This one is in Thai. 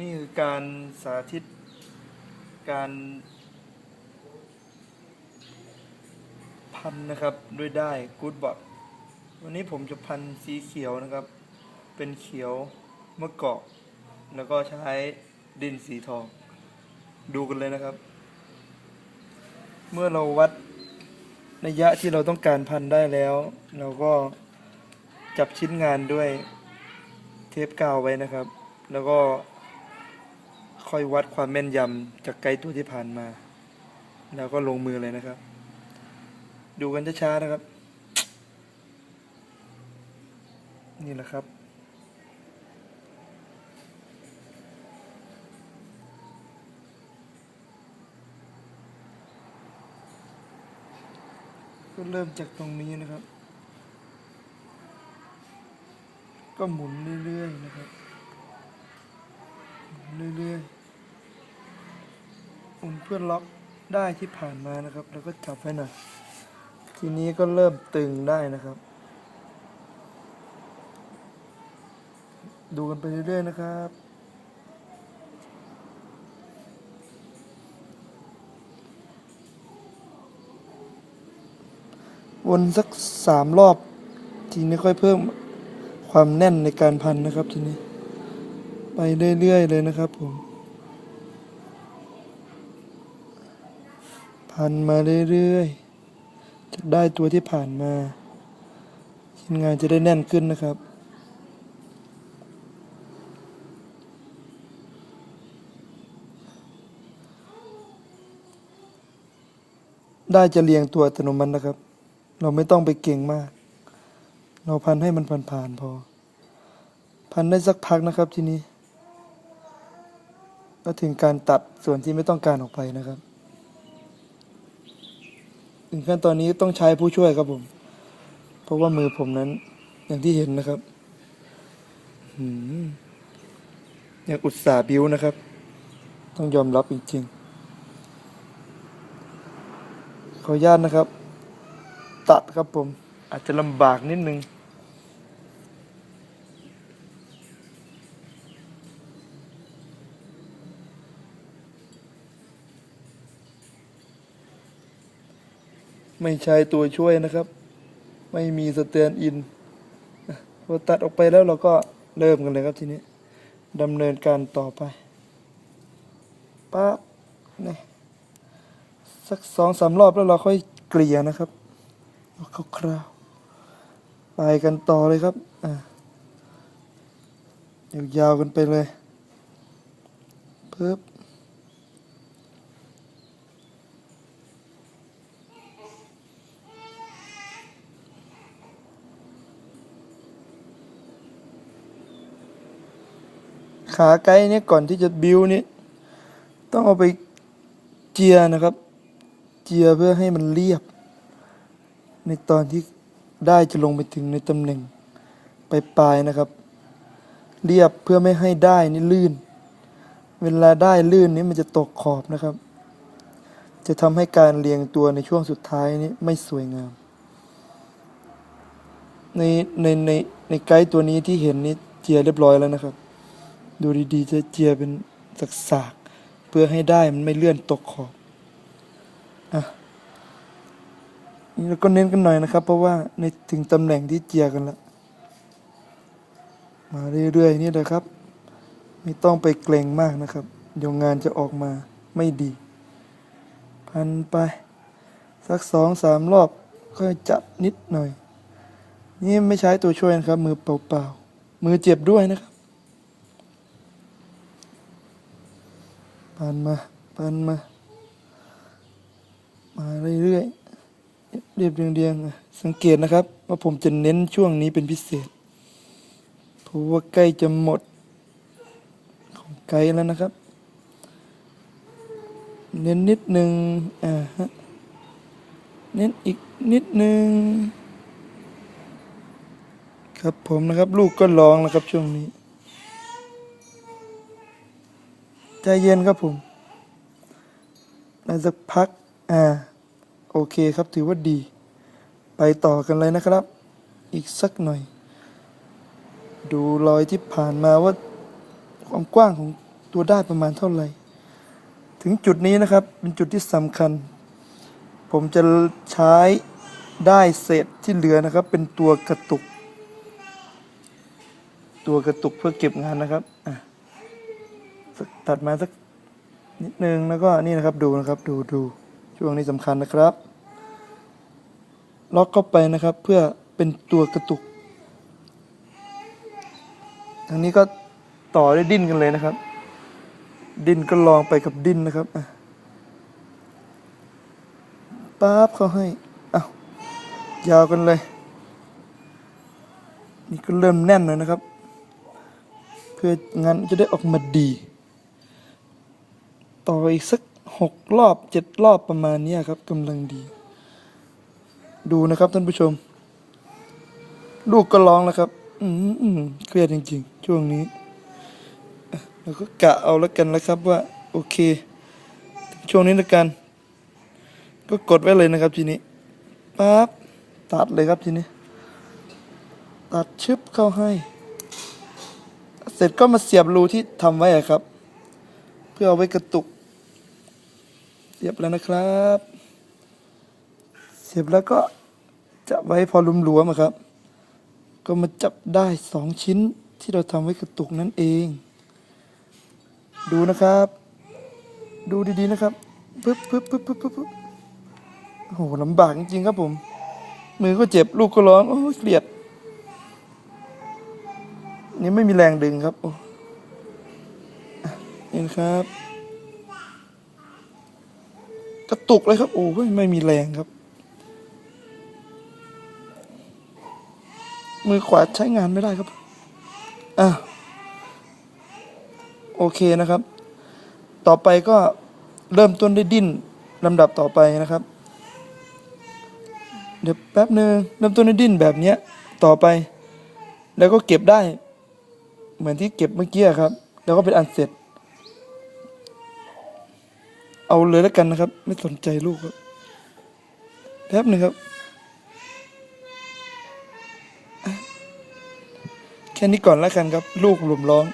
นี่คือการสาธิตการพันนะครับด้วยได้กูดบอทวันนี้ผมจะพันสีเขียวนะครับ เป็นเขียวมะกอก แล้วก็ใช้ดินสีทอง ดูกันเลยนะครับ เมื่อเราวัดระยะที่เราต้องการพันได้แล้ว เราก็จับชิ้นงานด้วยเทปกาวไว้นะครับ แล้วก็ ค่อยวัดความแม่นยำจากไกลตัวที่ผ่านมา แล้วก็ลงมือเลยนะครับ ดูกันช้าๆนะครับ นี่แหละครับก็เริ่มจากตรงนี้นะครับ ก็หมุนเรื่อยๆนะครับ เรื่อยๆ หมุนเพื่อล็อกได้ที่ผ่านมานะครับ แล้วก็จับไว้หน่อยทีนี้ก็เริ่มตึงได้นะครับ ดูกันไปเรื่อยๆนะครับวนสักสามรอบ ทีนี้ค่อยเพิ่มความแน่นในการพันนะครับทีนี้ ไปเรื่อยๆเลยนะครับผม พันมาเรื่อยๆจะได้ตัวที่ผ่านมาชิ้นงานจะได้แน่นขึ้นนะครับได้จะเรียงตัวอัตโนมัตินะครับ เราไม่ต้องไปเก่งมาก เราพันให้มันผ่านๆพอ พันได้สักพักนะครับทีนี้ ก็ถึงการตัดส่วนที่ไม่ต้องการออกไปนะครับ ถึงขั้นตอนนี้ต้องใช้ผู้ช่วยครับผม เพราะว่ามือผมนั้น อย่างที่เห็นนะครับอย่างอุตสาห์บิ้วนะครับ ต้องยอมรับจริงๆขออนุญาตนะครับ ตัดครับผม อาจจะลำบากนิดนึง ไม่ใช้ตัวช่วยนะครับ ไม่มีสเตนอินพอตัดออกไปแล้วเราก็เริ่มกันเลยครับทีนี้ดำเนินการต่อไปปั๊บนี่สักสองสามรอบแล้วเราค่อยเกลี่ยนะครับเอาคร่าวๆไปกันต่อเลยครับอะยาวๆกันไปเลยปึ๊บ ขาไกด์เนี่ยก่อนที่จะบิวนี่ต้องเอาไปเจียนะครับ เจียเพื่อให้มันเรียบ ในตอนที่ได้จะลงไปถึงในตำแหน่งปลายๆนะครับ เรียบเพื่อไม่ให้ได้นี่ลื่น เวลาได้ลื่นนี่มันจะตกขอบนะครับ จะทำให้การเรียงตัวในช่วงสุดท้ายนี้ไม่สวยงาม ในในในในไกด์ตัวนี้ที่เห็นนี่เจียเรียบร้อยแล้วนะครับ ดูดีๆจะเจียเป็นสากๆเพื่อให้ได้มันไม่เลื่อนตกขอบอะนี่เราก็เน้นกันหน่อยนะครับ เพราะว่าในถึงตำแหน่งที่เจียกันล้วมาเรื่อยๆนี่เลยครับ ไม่ต้องไปเกรงมากนะครับเดี๋ยวงานจะออกมาไม่ดี พันไป สักสองสามรอบค่อยจับนิดหน่อย นี่ไม่ใช้ตัวช่วยนะครับ มือเปล่าๆ มือเจ็บด้วยนะครับ พันมาพันมา มาเรื่อยๆเรียบเรียงๆอะสังเกตนะครับ ว่าผมจะเน้นช่วงนี้เป็นพิเศษ เพราะว่าใกล้จะหมด ของไกลแล้วนะครับ เน้นนิดนึงอ่าฮะเน้นอีกนิดนึง ครับผมนะครับ ลูกก็ร้องแล้วครับช่วงนี้ ใจเย็นครับผมในสักพัก อ่า โอเคครับถือว่าดี ไปต่อกันเลยนะครับ อีกสักหน่อย ดูรอยที่ผ่านมาว่า ความกว้างของตัวได้ประมาณเท่าไหร่ ถึงจุดนี้นะครับ เป็นจุดที่สำคัญ ผมจะใช้ได้เศษที่เหลือนะครับ เป็นตัวกระตุก ตัวกระตุกเพื่อเก็บงานนะครับ สักตัดมาสักนิดนึงแล้วก็นี่นะครับดูนะครับดูดูช่วงนี้สำคัญนะครับ ล็อกเข้าไปนะครับเพื่อเป็นตัวกระตุกทางนี้ก็ต่อด้วยดิ้นกันเลยนะครับ ดิ้นก็ลองไปกับดิ้นนะครับปั๊บเขาให้อ้าวยาวกันเลย นี่ก็เริ่มแน่นแล้วนะครับ เพื่องานจะได้ออกมาดี ต่ออีกสักหกรอบเจ็ดรอบประมาณนี้ครับกำลังดี ดูนะครับท่านผู้ชม ลูกก็ร้องแล้วครับ อืมอืมเครียดจริง ๆ ช่วงนี้เราก็กะเอาแล้วกันนะครับว่า โอเค ช่วงนี้ล้วกัน ก็กดไว้เลยนะครับทีนี้ปั๊บตัดเลยครับทีนี้ ตัดชึบเข้าให้ เสร็จก็มาเสียบรูที่ทำไว้ครับ เพื่อเอาไว้กระตุก เสียบแล้วนะครับ เสียบแล้วก็จะไว้พอลุมๆอะครับ ก็มาจับได้สองชิ้นที่เราทำไว้กระตุกนั่นเอง ดูนะครับ ดูดีๆนะครับปึ๊บปึ๊บปึ๊บปึ๊บปึ๊บโอ้โหลำบากจริงๆครับผม มือก็เจ็บลูกก็ร้องโอ้เกลียด นี่ไม่มีแรงดึงครับโอ้อะนี่นะครับ ตุกเลยครับ โอ้ยไม่มีแรงครับ มือขวาใช้งานไม่ได้ครับ อะ โอเคนะครับ ต่อไปก็เริ่มต้นด้ดิ้นลำดับต่อไปนะครับ เดี๋ยวแป๊บหนึ่งเริ่มต้นด้ดิ้นแบบเนี้ย ต่อไป แล้วก็เก็บได้ เหมือนที่เก็บเมื่อกี้ครับ แล้วก็เป็นอันเสร็จ เอาเลยแล้วกันนะครับ ไม่สนใจลูกครับแป๊บหนึ่งครับแค่นี้ก่อนแล้วกันครับ ลูกหลุมร้อง